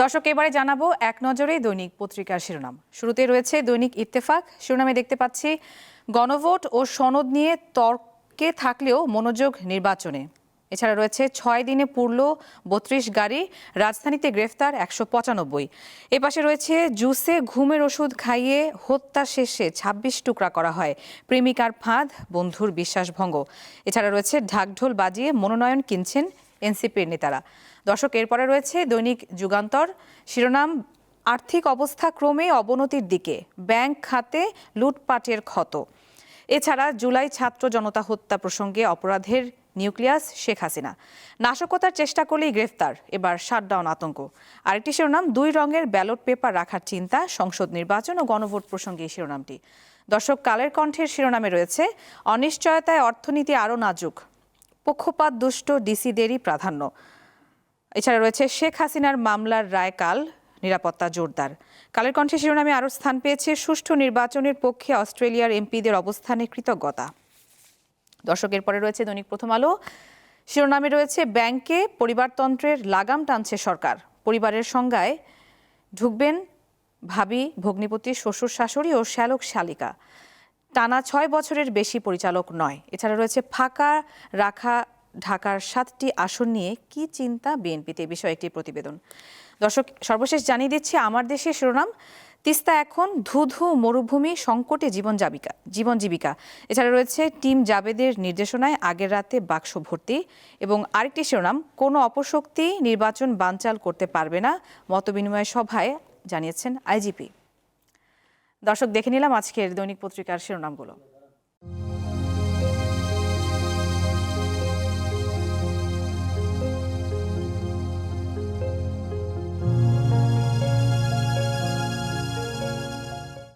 দর্শক, এবারে জানাব এক নজরে দৈনিক পত্রিকার শিরোনাম। শুরুতে রয়েছে দৈনিক ইত্তেফাক। শিরোনামে দেখতে পাচ্ছি, গণভোট ও সনদ নিয়ে তর্কে থাকলেও মনোযোগ নির্বাচনে। এছাড়া রয়েছে ছয় দিনে পুরল বত্রিশ গাড়ি, রাজধানীতে গ্রেফতার একশো পঁচানব্বই। এপাশে রয়েছে, জুসে ঘুমের ওষুধ খাইয়ে হত্যা শেষে ২৬ টুকরা করা হয়। প্রেমিকার ফাঁদ, বন্ধুর বিশ্বাসভঙ্গ এছাড়া রয়েছে, ঢাকঢোল বাজিয়ে মনোনয়ন কিনছেন এনসিপির নেতারা। দর্শক, এরপরে রয়েছে দৈনিক যুগান্তর। শিরোনাম, আর্থিক অবস্থা ক্রমে অবনতির দিকে, ব্যাংক খাতে লুটপাটের ক্ষত। এছাড়া জুলাই ছাত্র জনতা হত্যা প্রসঙ্গে অপরাধের নিউক্লিয়াস শেখ হাসিনা। নাশকতার চেষ্টা করলেই গ্রেফতার, এবার শাটডাউন আতঙ্ক। আরেকটি শিরোনাম, দুই রঙের ব্যালট পেপার রাখার চিন্তা, সংসদ নির্বাচন ও গণভোট প্রসঙ্গে এই শিরোনামটি। দর্শক, কালের কণ্ঠের শিরোনামে রয়েছে, অনিশ্চয়তায় অর্থনীতি আরও নাজুক। পক্ষপাত দুষ্ট ডিসিদেরই প্রাধান্য। এছাড়া রয়েছে শেখ হাসিনার মামলার রায় কাল নিরাপত্তা জোরদার। কালের কণ্ঠে শিরোনামে আরও স্থান পেয়েছে সুষ্ঠু নির্বাচনের পক্ষে অস্ট্রেলিয়ার এমপিদের অবস্থানে কৃতজ্ঞতা। দর্শকের পরে রয়েছে দৈনিক প্রথম আলো। শিরোনামে রয়েছে ব্যাংকে পরিবারতন্ত্রের লাগাম টানছে সরকার। পরিবারের সংজ্ঞায়, ঢুকবেন ভাবি, ভগ্নিপতি, শ্বশুর, শাশুড়ি ও শ্যালক, শালিকা। টানা ছয় বছরের বেশি পরিচালক নয়। এছাড়া রয়েছে ফাঁকা রাখা ঢাকার সাতটি আসন নিয়ে কি চিন্তা বিএনপিতে? বিষয়ে একটি প্রতিবেদন। দর্শক, সর্বশেষ জানিয়ে দিচ্ছি আমার দেশের শিরোনাম। তিস্তা এখন ধুধু মরুভূমি সংকটে জীবন জীবিকা জীবন জীবিকা। এছাড়া রয়েছে টিম জাবেদের নির্দেশনায় আগের রাতে বাক্স ভর্তি। এবং আরেকটি শিরোনাম, কোনো অপশক্তি নির্বাচন বানচাল করতে পারবে না। মতবিনিময় সভায় জানিয়েছেন আইজিপি। দর্শক দেখে নিলাম আজকের দৈনিক পত্রিকার শিরোনামগুলো।